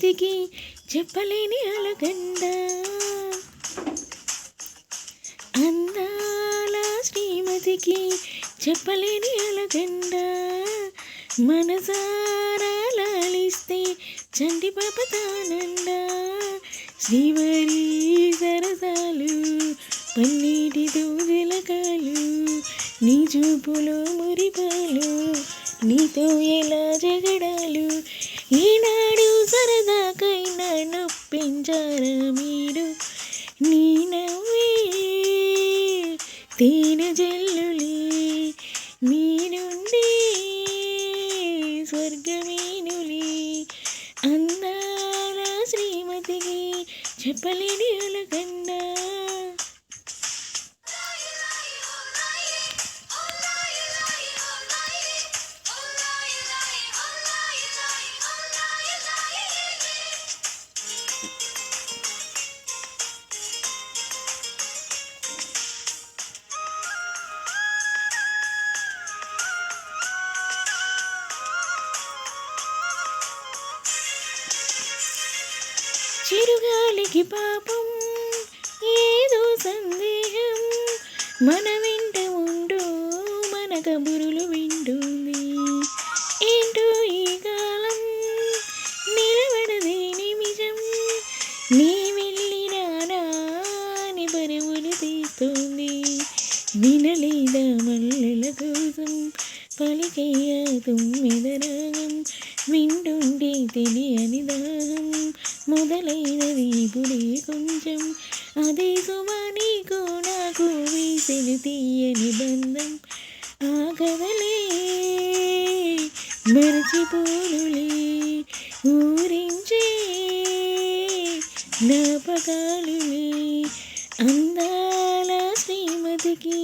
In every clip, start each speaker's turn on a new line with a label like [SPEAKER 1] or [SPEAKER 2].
[SPEAKER 1] శ్రీమతికి చెప్పలేని అలగండ. అందాల శ్రీమతికి చెప్పలేని అలగండ. మనసారా లాలిస్తే చంటి పాప తానండ శ్రీవారి సరసాలు పన్నీటి దూజలకాలు నీ చూపులో మురిపాలు నీతో ఎలా జగడాలు నొప్పించారా మీరు నీ నవ్వే తేనె జల్లులే మీ నుండి స్వర్గమేనులే. అందాల శ్రీమతికి చెప్పలేని అలగండ చిరుగాలికి పాపం ఏదో సందేహం. మన వెంట ఉండు మన కబురులు వింటుంది. ఏంటో ఈ కాలం నిలబడదే నిమిషం నీ వెళ్ళినానా అని బరువులు తీస్తుంది. వినలేదా మల్లెల కోసం? పలికేయ తుమ్మెదరాగం వింటుండే తెలియని దాహం. మొదలైనది ఇప్పుడే కొంచెం. అదే సుమా నాకు వేసిన తీయని బంధం. ఆ ఆగదలే మరచిపోనులే ఊరించే జ్ఞాపకాలు అందాల శ్రీమతికి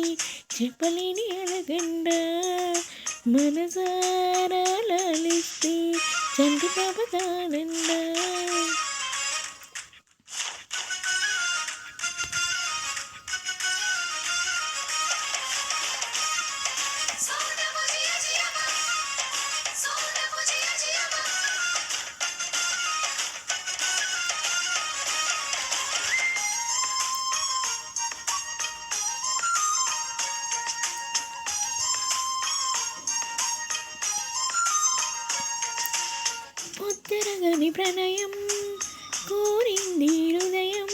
[SPEAKER 1] చెప్పలేని అడగండ మనసారా లాలిస్తే చంటి పాప తానండ పొత్తరగని ప్రణయం కోరింది హృదయం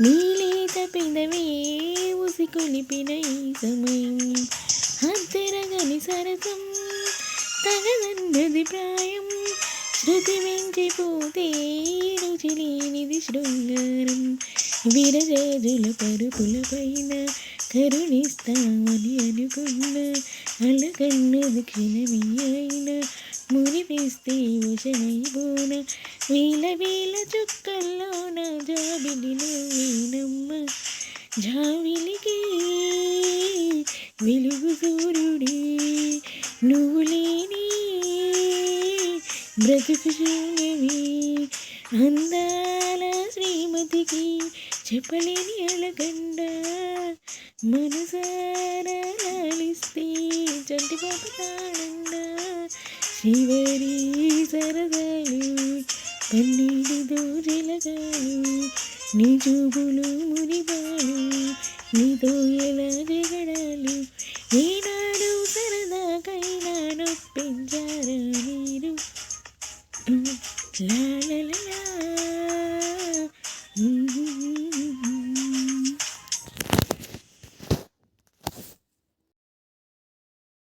[SPEAKER 1] నీలేత పెదవే ఉసికొలిపిన ఈ సమయం. హద్దరగని సరసం తగదన్నది ప్రాయం శృతి మించిపోతే రుచి లేనిది శృంగారం. విరజాజుల పరుపుల పైన కరుణిస్తామని అనుకున్న అలకన్నది క్షణమి మురిపిస్తే వశమైపోన వీల వీల చుక్కల్లో నా జాబిలిలో వీనమ్మ జావిలికి వెలుగు సూర్యుడి నువ్వు లేని బ్రతుకు శూన్యమే. అందాల శ్రీమతికి చెప్పలేని అలగండ. మనసారా లాలిస్తే చంటి పాప కాడండ శివరి సరదాలు కన్నీటి దోజలగాలు నీ చూపులు మురిపాలు నీతో